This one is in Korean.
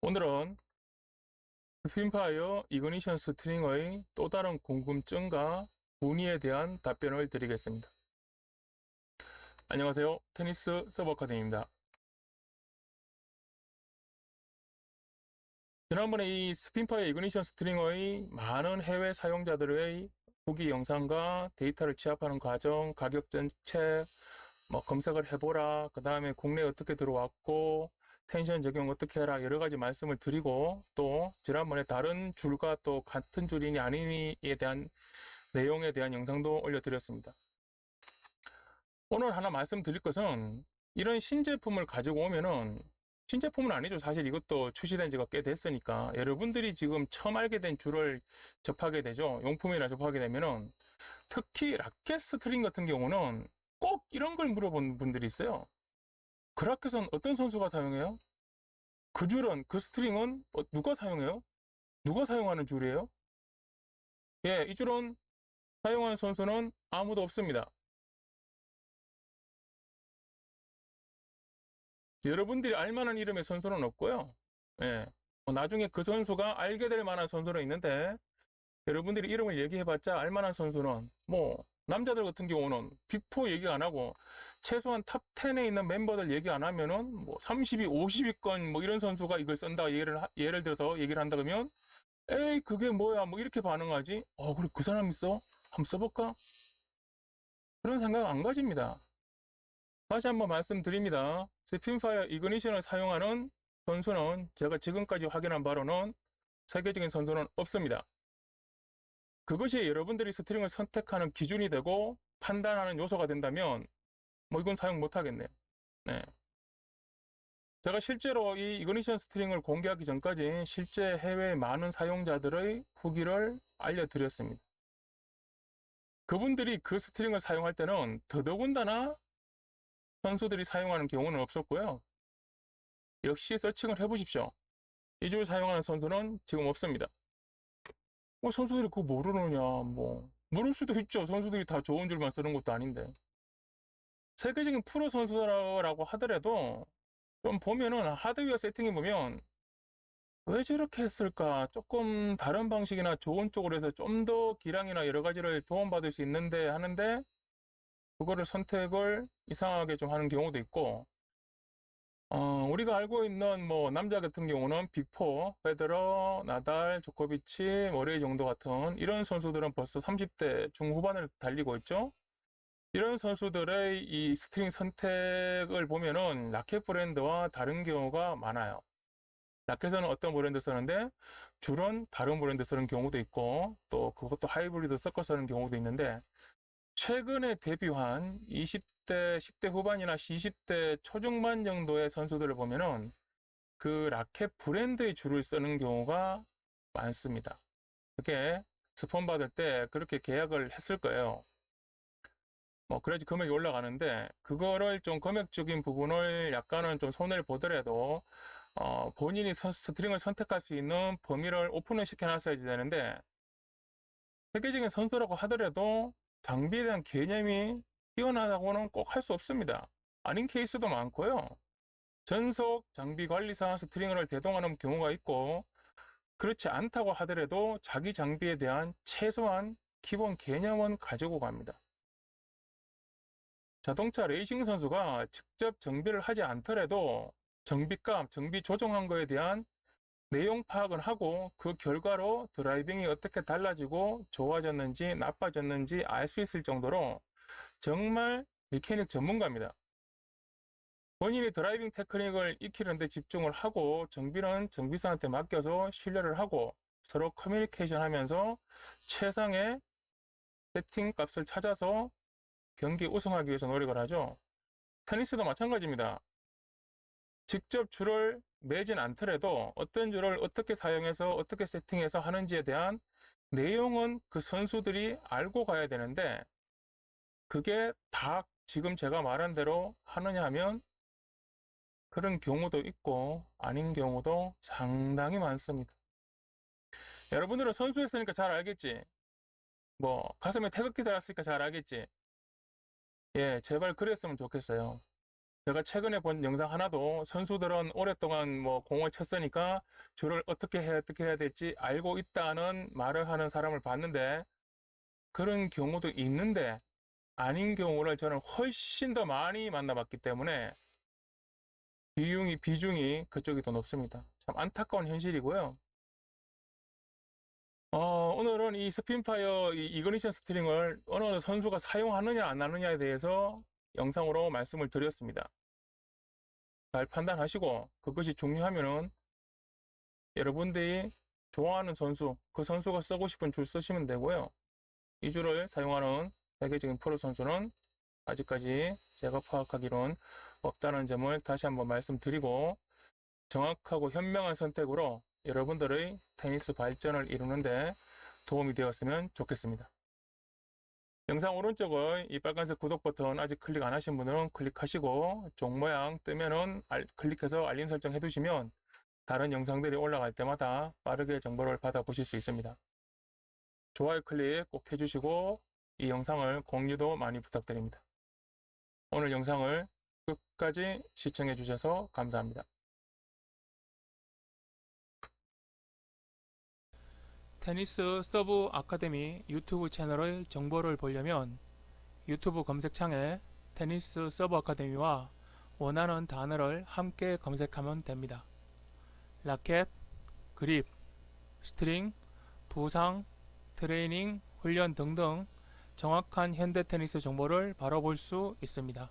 오늘은 스핀파이어 이그니션 스트링의 또 다른 궁금증과 문의에 대한 답변을 드리겠습니다. 안녕하세요. 테니스 서버 아카데미입니다. 지난번에 이 스핀파이어 이그니션 스트링의 많은 해외 사용자들의 후기 영상과 데이터를 취합하는 과정, 가격 정책, 뭐 검색을 해보라, 그 다음에 국내에 어떻게 들어왔고, 텐션 적용 어떻게 해라 여러 가지 말씀을 드리고 또 지난번에 다른 줄과 또 같은 줄이니 아니니에 대한 내용에 대한 영상도 올려드렸습니다. 오늘 하나 말씀드릴 것은 이런 신제품을 가지고 오면은 신제품은 아니죠. 사실 이것도 출시된 지가 꽤 됐으니까 여러분들이 지금 처음 알게 된 줄을 접하게 되죠. 용품이나 접하게 되면은 특히 라켓 스트링 같은 경우는 꼭 이런 걸 물어본 분들이 있어요. 그 라켓은 어떤 선수가 사용해요? 그 줄은, 그 스트링은 어, 누가 사용해요? 누가 사용하는 줄이에요? 예, 이 줄은 사용하는 선수는 아무도 없습니다. 여러분들이 알만한 이름의 선수는 없고요. 예, 뭐 나중에 그 선수가 알게 될 만한 선수는 있는데 여러분들이 이름을 얘기해봤자 알만한 선수는 뭐 남자들 같은 경우는 빅4 얘기 안 하고 최소한 탑 10에 있는 멤버들 얘기 안 하면은 뭐 30위, 50위권 뭐 이런 선수가 이걸 쓴다 예를 하- 예를 들어서 얘기를 한다 그러면 에이 그게 뭐야? 뭐 이렇게 반응하지? 어 그래 그 사람 있어? 한번 써볼까? 그런 생각 안 가집니다. 다시 한번 말씀드립니다. 스핀파이어 이그니션을 사용하는 선수는 제가 지금까지 확인한 바로는 세계적인 선수는 없습니다. 그것이 여러분들이 스트링을 선택하는 기준이 되고 판단하는 요소가 된다면 뭐 이건 사용 못 하겠네요. 네. 제가 실제로 이 이그니션 스트링을 공개하기 전까지 실제 해외 많은 사용자들의 후기를 알려드렸습니다. 그분들이 그 스트링을 사용할 때는 더더군다나 선수들이 사용하는 경우는 없었고요. 역시 서칭을 해보십시오. 이줄 사용하는 선수는 지금 없습니다. 뭐 선수들이 그거 모르느냐, 뭐. 모를 수도 있죠. 선수들이 다 좋은 줄만 쓰는 것도 아닌데. 세계적인 프로 선수라고 하더라도 좀 보면은 하드웨어 세팅해 보면 왜 저렇게 했을까? 조금 다른 방식이나 좋은 쪽으로 해서 좀 더 기량이나 여러 가지를 도움받을 수 있는데 하는데 그거를 선택을 이상하게 좀 하는 경우도 있고 어, 우리가 알고 있는 뭐 남자 같은 경우는 빅4, 페더러, 나달, 조코비치, 머레이 정도 같은 이런 선수들은 벌써 30대 중후반을 달리고 있죠. 이런 선수들의 이 스트링 선택을 보면은 라켓 브랜드와 다른 경우가 많아요. 라켓은 어떤 브랜드 쓰는데 줄은 다른 브랜드 쓰는 경우도 있고 또 그것도 하이브리드 섞어 쓰는 경우도 있는데 최근에 데뷔한 20대, 10대 후반이나 20대 초중반 정도의 선수들을 보면은 그 라켓 브랜드의 줄을 쓰는 경우가 많습니다. 그게 스폰 받을 때 그렇게 계약을 했을 거예요. 뭐 그래야지 금액이 올라가는데 그거를 좀 금액적인 부분을 약간은 좀 손해를 보더라도 어, 본인이 선- 스트링을 선택할 수 있는 범위를 오픈을 시켜놨어야 되는데 세계적인 선수라고 하더라도 장비에 대한 개념이 뛰어나다고는 꼭 할 수 없습니다. 아닌 케이스도 많고요. 전속 장비 관리사 스트링을 대동하는 경우가 있고 그렇지 않다고 하더라도 자기 장비에 대한 최소한 기본 개념은 가지고 갑니다. 자동차 레이싱 선수가 직접 정비를 하지 않더라도 정비값, 정비 조정한 거에 대한 내용 파악은 하고 그 결과로 드라이빙이 어떻게 달라지고 좋아졌는지 나빠졌는지 알 수 있을 정도로 정말 메케닉 전문가입니다. 본인이 드라이빙 테크닉을 익히는데 집중을 하고 정비는 정비사한테 맡겨서 신뢰를 하고 서로 커뮤니케이션 하면서 최상의 세팅 값을 찾아서 경기 우승하기 위해서 노력을 하죠. 테니스도 마찬가지입니다. 직접 줄을 매진 않더라도 어떤 줄을 어떻게 사용해서 어떻게 세팅해서 하는지에 대한 내용은 그 선수들이 알고 가야 되는데 그게 다 지금 제가 말한 대로 하느냐 하면 그런 경우도 있고 아닌 경우도 상당히 많습니다. 여러분들은 선수했으니까 잘 알겠지? 뭐 가슴에 태극기 달았으니까 잘 알겠지? 예, 제발 그랬으면 좋겠어요. 제가 최근에 본 영상 하나도 선수들은 오랫동안 뭐 공을 쳤으니까 줄을 어떻게 해야 어떻게 해야 될지 알고 있다는 말을 하는 사람을 봤는데 그런 경우도 있는데 아닌 경우를 저는 훨씬 더 많이 만나봤기 때문에 비중이 비중이 그쪽이 더 높습니다. 참 안타까운 현실이고요. 어, 오늘은 이 스핀파이어 이 이그니션 스트링을 어느 선수가 사용하느냐 안 하느냐에 대해서 영상으로 말씀을 드렸습니다. 잘 판단하시고 그것이 중요하면은 여러분들이 좋아하는 선수, 그 선수가 쓰고 싶은 줄 쓰시면 되고요. 이 줄을 사용하는 세계적인 프로 선수는 아직까지 제가 파악하기로는 없다는 점을 다시 한번 말씀드리고 정확하고 현명한 선택으로 여러분들의 테니스 발전을 이루는데 도움이 되었으면 좋겠습니다. 영상 오른쪽의 이 빨간색 구독 버튼 아직 클릭 안 하신 분들은 클릭하시고 종 모양 뜨면은 알- 클릭해서 알림 설정 해두시면 다른 영상들이 올라갈 때마다 빠르게 정보를 받아보실 수 있습니다. 좋아요 클릭 꼭 해주시고 이 영상을 공유도 많이 부탁드립니다. 오늘 영상을 끝까지 시청해 주셔서 감사합니다. 테니스 서브 아카데미 유튜브 채널의 정보를 보려면 유튜브 검색창에 테니스 서브 아카데미와 원하는 단어를 함께 검색하면 됩니다. 라켓, 그립, 스트링, 부상, 트레이닝, 훈련 등등 정확한 현대 테니스 정보를 바로 볼 수 있습니다.